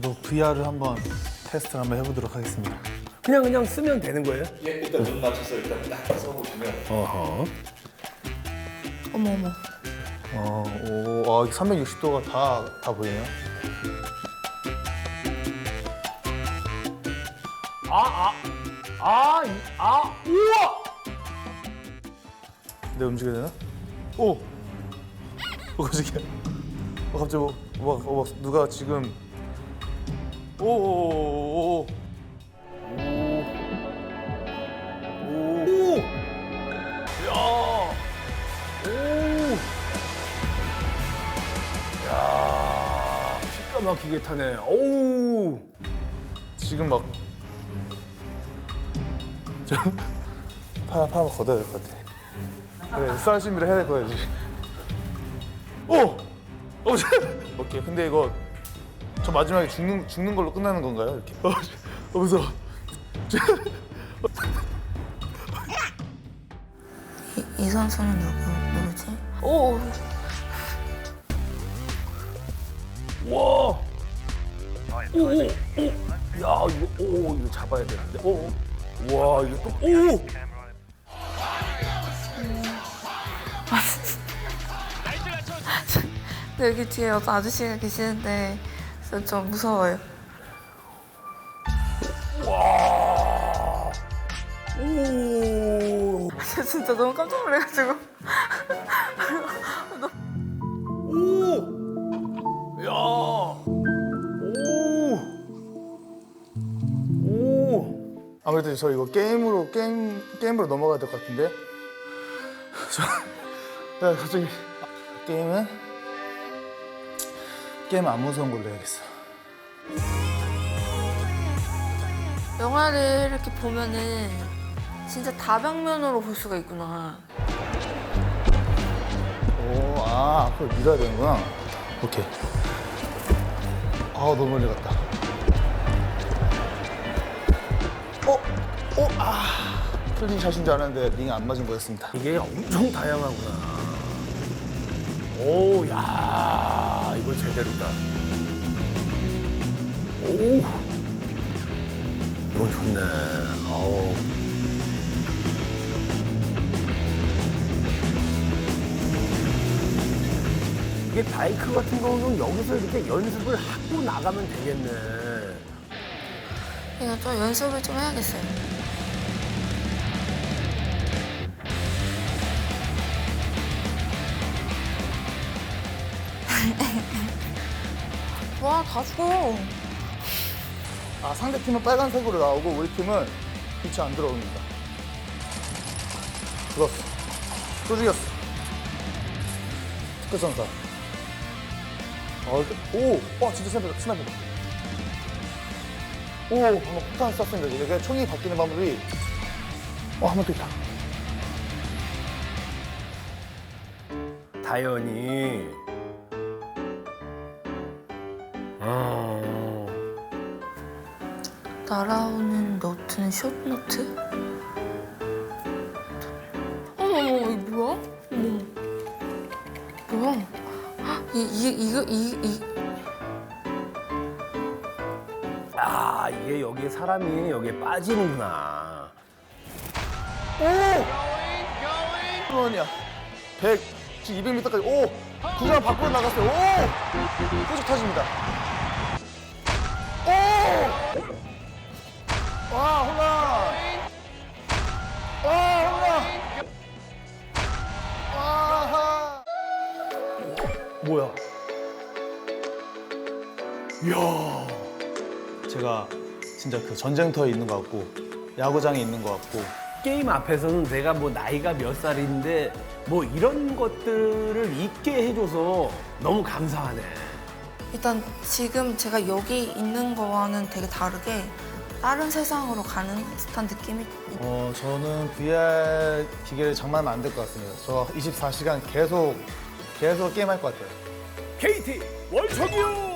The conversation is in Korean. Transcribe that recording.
저도 VR을 한번 테스트 한번 해보도록 하겠습니다. 그냥 그냥 쓰면 되는 거예요? 예, 일단 눈 맞춰서 일단 딱 써보시면 어허. 어머 어머. 어, 오, 아, 360도가 다, 다 보이네요. 아, 아, 아, 우와! 내 움직여야 되나? 오! 어, 갑자기. 어, 갑자기 뭐, 뭐, 어, 뭐, 누가 지금. 오, 오, 오, 오, 오. 오! 야! 오! 야! 기가 막히게 타네. 오우! 지금 막. 저, 파, 파 걷어야 될 것 같아. 그래, 쌀 준비를 해야 될 거야, 지금. 오! 어, 저- 오케이. 근데 이거 저 마지막에 죽는, 죽는 걸로 끝나는 건가요? 이렇게. 어, 저- 어 무서워. 이, 이 선수는 누구 누구지? 오. 와! 오, 오, 오! 야, 이거, 오, 이거 잡아야 되는데. 오, 오. 와, 이거 또, 오! 근데 여기 뒤에 어떤 아저씨가 계시는데 그래서 좀 무서워요. 와! 오! 저 진짜 너무 깜짝 놀라가지고. 오! 야! 오! 오! 아무래도 저 이거 게임으로 게임 게임으로 넘어가야 될 것 같은데. 저 야, 갑자기 게임은 게임 안 무서운 걸로 해야겠어. 영화를 이렇게 보면은 진짜 다방면으로 볼 수가 있구나. 오, 아 앞으로 밀어야 되는구나. 오케이. 아 너무 멀리 갔다. 어, 어, 아 틀린 샷인 줄 알았는데 링 안 맞은 거였습니다. 이게 엄청 다양하구나. 오, 야, 이거 제대로다. 오, 이건 좋네. 어우. 이게 바이크 같은 경우는 여기서 이렇게 연습을 하고 나가면 되겠네. 이거 좀 연습을 좀 해야겠어요. 와, 다 죽어. 아 상대 팀은 빨간색으로 나오고 우리 팀은 빛이 안 들어옵니다. 죽었어. 또 죽였어. 특급전사. 아, 이거- 오, 와 진짜 스나이퍼, 스나이퍼. 오, 방금 폭탄 쐈습니다. 이게 총이 바뀌는 방법이. 어, 한번더 있다. 다현이. 어. 날아오는 노트는 숏노트? 어머머, 이거 뭐야? 어머. 뭐야? 이, 이, 이거, 이, 이. 아 이게 여기에 사람이 여기에 빠지는구나. 원이야. 100, 지금 200m까지. 오! 구간 밖으로 나갔어요. 오! 계속 터집니다. 오! 와, 홈런! 와, 홈런! 아하! 뭐야? 이야. 제가 진짜 그 전쟁터에 있는 것 같고, 야구장에 있는 것 같고, 게임 앞에서는 내가 뭐 나이가 몇 살인데 뭐 이런 것들을 잊게 해줘서 너무 감사하네. 일단 지금 제가 여기 있는 거와는 되게 다르게 다른 세상으로 가는 듯한 느낌이 어, 저는 VR 기계를 장만하면 안 될 것 같습니다. 저 24시간 계속, 계속 게임할 것 같아요. KT 월척이요.